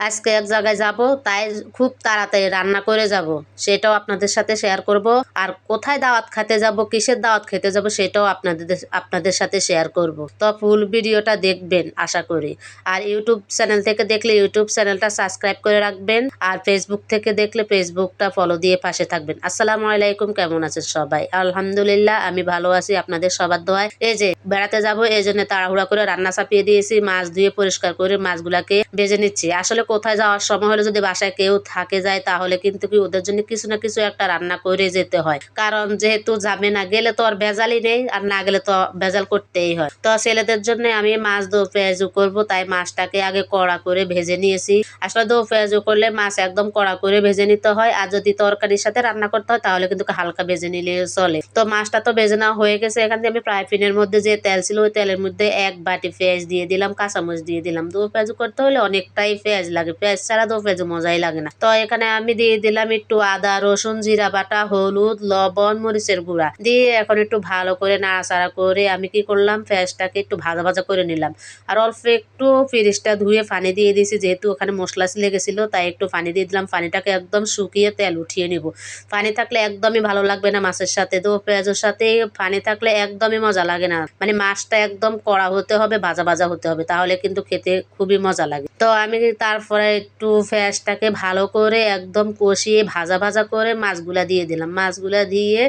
আজকে এক জায়গায় যাব, তাই খুব তাড়াতাড়ি রান্না করে যাব। সেটাও আপনাদের সাথে শেয়ার করব। আর কোথায় দাওয়াত খেতে যাব, কিসের দাওয়াত খেতে যাব, সেটাও আপনাদের আপনাদের সাথে শেয়ার করব। তো ফুল ভিডিওটা দেখবেন, আশা করি। আর ইউটিউব চ্যানেল থেকে দেখলে ইউটিউব চ্যানেলটা সাবস্ক্রাইব করে রাখবেন। আর ফেসবুক থেকে দেখলে ফেসবুকটা ফলো দিয়ে পাশে থাকবেন। আসসালামু আলাইকুম, কেমন আছেন সবাই? আলহামদুলিল্লাহ, আমি ভালো আছি, আপনাদের সবার দোয়ায়। এই যে বেড়াতে যাব এই জন্য তাড়াহুড়া করে রান্না চাপিয়ে দিয়েছি, মাছ ধুয়ে পরিষ্কার করে মাছগুলাকে ভেজে নিচ্ছি। আসলে কোথায় যাওয়ার সময় হলে যদি বাসায় কেউ থাকে যায়, তাহলে কিন্তু কি ওদের জন্য কিছু না কিছু একটা রান্না করে যেতে হয়। কারণ যেহেতু যাবে না গেলে তো আর ভেজালই নেই, আর না গেলে তো ভেজাল করতেই হয়। তো ছেলেদের জন্য আমি মাছ দো পেঁয়াজু করব, তাই মাছটাকে আগে কড়া করে ভেজে নিয়েছি। আসলে দো পেঁয়াজু করলে মাছ একদম কড়া করে ভেজে নিতে হয়, আর যদি তরকারির সাথে রান্না করতে হয়, তাহলে কিন্তু হালকা ভেজে নিলে চলে। তো মাছটা তো ভেজে নেওয়া হয়ে গেছে, এখান থেকে আমি ফ্রাই প্যানের মধ্যে যে তেল ছিল, ওই তেলের মধ্যে এক বাটি পেঁয়াজ দিয়ে দিলাম, কাঁচামরিচ দিয়ে দিলাম। দো পেঁয়াজু করতে হলে অনেকটাই পেঁয়াজ লাগে। পেঁয়াজ ছাড়া দো পেঁয়াজু মজাই লাগে না। তো এখানে আমি দিয়ে দিলাম একটু আদা, রসুন, জিরা বাটা, হলুদ, লবণ, মরিচের গুঁড়া। দিয়ে এখন একটু ভালো করে নাড়াচাড়া করে আমি কি করলাম, পেঁয়াজটাকে একটু ভাজা ভাজা করে নিলাম। আর অল্প একটু ফিরিজটা ধুয়ে পানি দিয়ে দিয়েছি, যেহেতু ওখানে মশলা লেগেছিলো, তাই একটু পানি দিয়ে দিলাম। পানিটাকে একদম শুকিয়ে তেল উঠিয়ে নিব। পানি থাকলে একদমই ভালো লাগবে না মাছের সাথে। তো পেঁয়াজের সাথে পানি থাকলে একদমই মজা লাগে না। মানে মাছটা একদম কড়া হতে হবে, ভাজা ভাজা হতে হবে, তাহলে কিন্তু খেতে খুবই মজা লাগে। তো আমি তারপরে একটু পেঁয়াজটাকে ভালো করে একদম কষিয়ে ভাজা ভাজা করে মাছগুলা দিয়ে দিলাম। মাছগুলা দিয়ে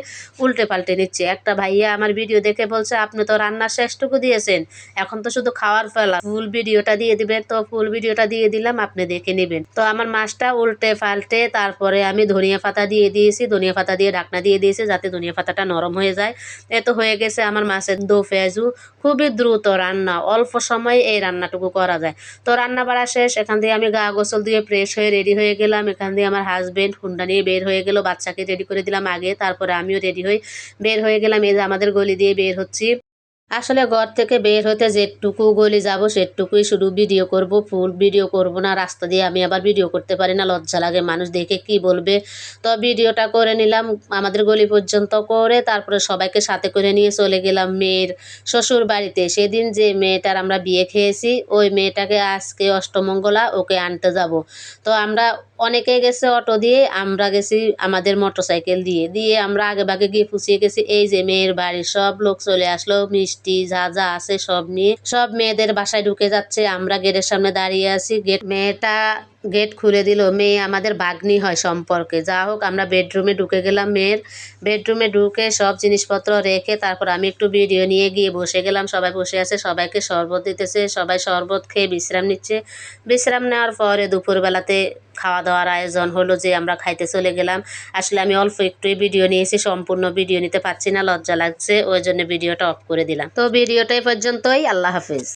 উল্টে পাল্টে নিচ্ছে। একটা ভাইয়া আমার ভিডিও দেখে বলছে, আপনি তো রান্নার শেষটুকু দিয়েছেন, এখন তো শুধু খাওয়ার ফেলা। ফুল ভিডিওটা দিয়ে দিবেন তো ফুল ভিডিওটা দিয়ে দিলাম, আপনি দেখে নেবেন। তো আমার মাছটা উল্টে পাল্টে তারপরে আমি ধনিয়া পাতা দিয়ে দিয়েছি। ধনিয়া পাতা দিয়ে ঢাকনা দিয়ে দিয়েছি, যাতে ধনিয়া পাতাটা নরম হয়ে যায়। এ তো হয়ে গেছে আমার মাছের দো পেঁয়াজু খুবই দ্রুত রান্না, অল্প সময়ে এই রান্নাটুকু করা যায়। তো রান্না বাড়া শেষ, এখান থেকে আমি গা গোসল দিয়ে ফ্রেশ হয়ে রেডি হয়ে গেলাম। এখান দিয়ে আমার হাজব্যান্ড হুন্ডা নিয়ে বের হয়ে গেল, বাচ্চাকে রেডি করে দিলাম আগে, তারপরে আমিও রেডি হয়ে বের হয়ে গেলাম। এই যে আমাদের গলি দিয়ে বের হচ্ছি। আসলে ঘর থেকে বের হতে যেটুকু গলি যাব সেটুকুই শুধু ভিডিও করব ফুল ভিডিও করব না। রাস্তা দিয়ে আমি আবার ভিডিও করতে পারি না, লজ্জা লাগে মানুষ দেখে কি বলবে। তো ভিডিওটা করে নিলাম, আমাদের গলি পর্যন্ত করে তারপরে সবাইকে সাথে করে নিয়ে চলে গেলাম মেয়ের শ্বশুর বাড়িতে। সেদিন যে মেয়েটার আমরা বিয়ে খেয়েছি, ওই মেয়েটাকে আজকে অষ্টমঙ্গলা ওকে আনতে যাব। তো আমরা অনেকে গেছে অটো দিয়ে, আমরা গেছি আমাদের মোটর সাইকেল দিয়ে। দিয়ে আমরা আগে ভাগে গিয়ে পুষিয়ে গেছি, এই যে মেয়ের বাড়ির সব লোক চলে আসলো, মিষ্টি যা যা আছে সব নিয়ে সব মেয়েদের বাসায় ঢুকে যাচ্ছে। আমরা গেটের সামনে দাঁড়িয়ে আছি। গেট মেয়েটা গেট খুলে দিল। মেয়ে আমাদের বাগ্নি হয় সম্পর্কে। যা হোক, আমরা বেডরুমে ঢুকে গেলাম মেয়ের। বেডরুমে ঢুকে সব জিনিসপত্র রেখে তারপর আমি একটু ভিডিও নিয়ে গিয়ে বসে গেলাম। সবাই বসে আছে, সবাইকে শরবত দিতেছে। সবাই শরবত খেয়ে বিশ্রাম নিচ্ছে। বিশ্রাম নেওয়ার পরে দুপুরবেলাতে খাওয়া দাওয়ার আয়োজন হলো যে আমরা খাইতে চলে গেলাম। আসলে আমি অল্প একটুই ভিডিও নিয়েছি সম্পূর্ণ ভিডিও নিতে পারছি না, লজ্জা লাগছে, ওই জন্য ভিডিওটা অফ করে দিলাম। তো ভিডিওটা এই পর্যন্তই, আল্লাহ হাফিজ।